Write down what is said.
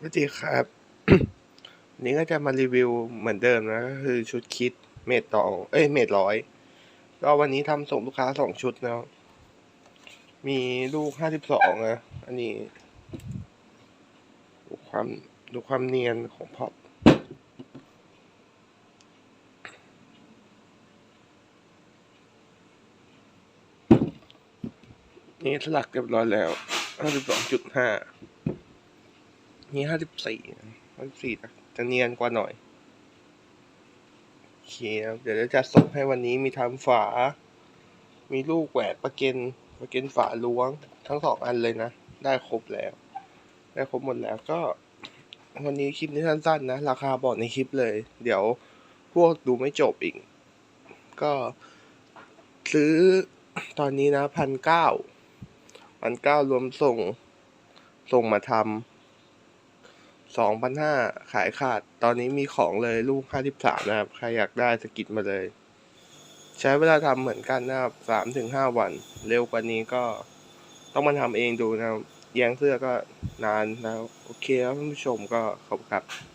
สวัสดีครับ นี้ก็จะมารีวิวเหมือนเดิมนะก็คือชุดคิดเมดตอง เอ้ยเมดร้อย ก็วันนี้ทำส่งลูกค้าสองชุดนะ มีลูกห้าสิบสองนะ อันนี้ ดูความดูความเนียนของพอปนี่สลักเรียบร้อยแล้วห้าสิบสองจุดห้า นี่ห้าสิบสี่ห้าสิบสี่จะเนียนกว่าหน่อยโอเคครับเดี๋ยวจะจัดส่งให้วันนี้มีทำฝา มีลูกแหวนประเกนประเกนฝาล้วง ทั้งสองอันเลยนะ ได้ครบแล้ว ได้ครบหมดแล้วก็ วันนี้คลิปนี้สั้นๆนะ ราคาบอกในคลิปเลย เดี๋ยวพวกดูไม่จบอีก ก็ซื้อตอนนี้นะพันเก้าพันเก้ารวมส่ง ส่งมาทำ สองพันห้าขายขาด ตอนนี้มีของเลยลูกห้าสิบสามนะครับ ใครอยากได้สกิดมาเลย ใช้เวลาทำเหมือนกันนะครับสามถึงห้าวัน เร็วกว่านี้ก็ต้องมาทำเองดูนะครับแยงเสื้อก็นานแล้ว โอเคครับท่านผู้ชมก็ขอบคุณครับ